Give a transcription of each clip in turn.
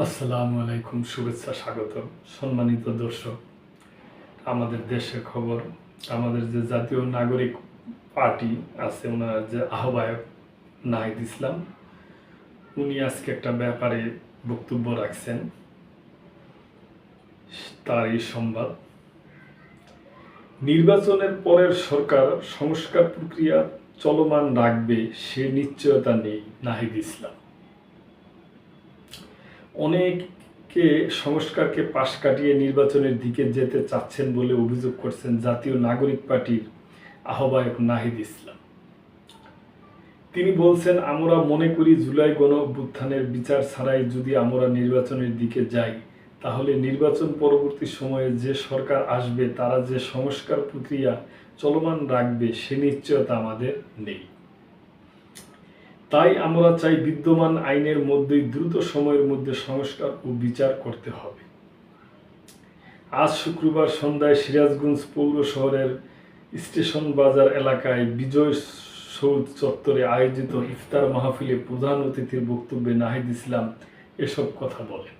আসসালামু আলাইকুম, শুভেচ্ছা স্বাগত সম্মানিত দর্শক, আমাদের দেশের খবর, আমাদের যে জাতীয় নাগরিক পার্টি আছে, ওনার যে আহ্বায়ক নাহিদ ইসলাম, উনি আজকে একটা ব্যাপারে বক্তব্য রাখছেন। তার এই সংবাদ, নির্বাচনের পরের সরকার সংস্কার প্রক্রিয়া চলমান রাখবে, সে নিশ্চয়তা নেই নাহিদ ইসলাম। অনেকে সংস্কারকে পাশ কাটিয়ে নির্বাচনের দিকে যেতে চাচ্ছেন বলে অভিযোগ করছেন জাতীয় নাগরিক পার্টির আহ্বায়ক নাহিদ ইসলাম। তিনি বলছেন, আমরা মনে করি জুলাই গণ অভ্যুত্থানের বিচার ছাড়াই যদি আমরা নির্বাচনের দিকে যাই, তাহলে নির্বাচন পরবর্তী সময়ে যে সরকার আসবে, তারা যে সংস্কার প্রক্রিয়া চলমান রাখবে, সে নিশ্চয়তা আমাদের নেই। তাই আমরা চাই বিদ্যমান আইনের মধ্যেই দ্রুত সময়ের মধ্যে সংস্কার ও বিচার করতে হবে। আজ শুক্রবার সন্ধ্যায় সিরাজগঞ্জ পৌর শহরের স্টেশন বাজার এলাকায় বিজয় সৌধ চত্বরে আয়োজিত ইফতার মাহফিলে প্রধান অতিথির বক্তব্যে নাহিদ ইসলাম এসব কথা বলেন।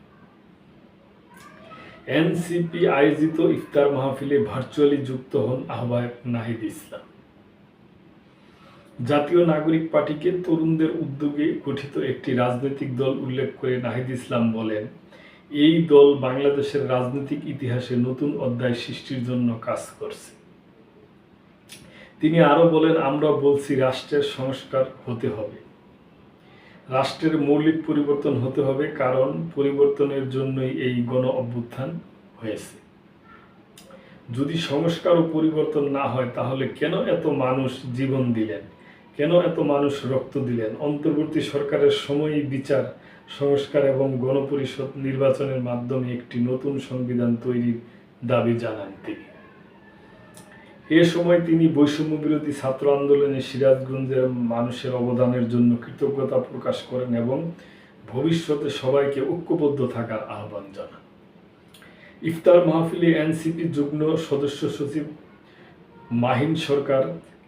এনসিপি আয়োজিত ইফতার মাহফিলে ভার্চুয়ালি যুক্ত হন আহ্বায়ক নাহিদ ইসলাম। জাতীয় নাগরিক পার্টিকে তরুণদের উদ্যোগে গঠিত একটি রাজনৈতিক দল উল্লেখ করে নাহিদ ইসলাম বলেন, এই দল বাংলাদেশের রাজনৈতিক ইতিহাসে নতুন অধ্যায় সৃষ্টির জন্য কাজ করছে। তিনি আরও বলেন, আমরা বলছি রাষ্ট্রের সংস্কার হতে হবে। রাষ্ট্রের মৌলিক পরিবর্তন হতে হবে, কারণ পরিবর্তনের জন্যই এই গণ অভ্যুত্থান হয়েছে। যদি সংস্কার ও পরিবর্তন না হয়, তাহলে কেন এত মানুষ জীবন দিলেন? কেন এত মানুষ রক্ত দিলেন? অন্তর্বর্তী সরকারের সময়ই বিচার, সংস্কার এবং গণপরিষদ নির্বাচনের মাধ্যমে একটি নতুন সংবিধান তৈরির দাবি জানান তিনি। এ সময় তিনি বৈষম্য বিরোধী ছাত্র আন্দোলনে সিরাজগঞ্জের মানুষের অবদানের জন্য কৃতজ্ঞতা প্রকাশ করেন এবং ভবিষ্যতে সবাইকে ঐক্যবদ্ধ থাকার আহ্বান জানান। ইফতার মাহফিলে এনসিপি যুগ্ম সদস্য সচিব মাহিন সরকার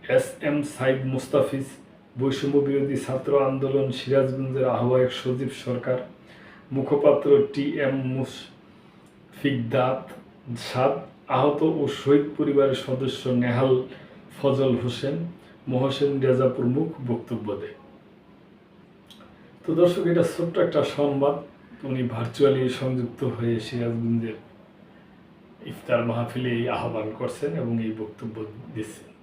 এস এম সাইদ মুস্তাফিজ বৈষম্য বিরোধী ছাত্র আন্দোলন সিরাজগঞ্জের আহ্বায়ক সজীব সরকার, মুখপাত্র টি এম মুশফিকদাত সাদ, আহত ও শহীদ পরিবারের সদস্য নেহাল ফজল হোসেন, মহসেন রেজা প্রমুখ বক্তব্য দেয়। তো দর্শক, এটা ছোট্ট একটা সংবাদ। উনি ভার্চুয়ালি সংযুক্ত হয়ে সিরাজগঞ্জের ইফতার মাহফিলে এই আহ্বান করছেন এবং এই বক্তব্য দিচ্ছেন।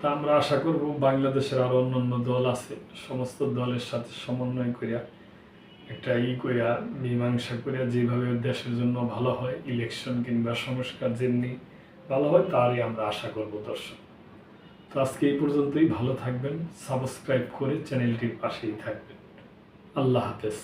তা আমরা আশা করব বাংলাদেশের আরও অন্যান্য দল আছে। সমস্ত দলের সাথে সমন্বয় করিয়া, একটা ই করিয়া, মীমাংসা করিয়া যেভাবে দেশের জন্য ভালো হয় ইলেকশন কিংবা সংস্কার যেমনি ভালো হয়, তারই আমরা আশা করব দর্শক। তো আজকে এই পর্যন্তই। ভালো থাকবেন সাবস্ক্রাইব করে চ্যানেলটির পাশেই থাকবেন। আল্লাহ হাফেজ।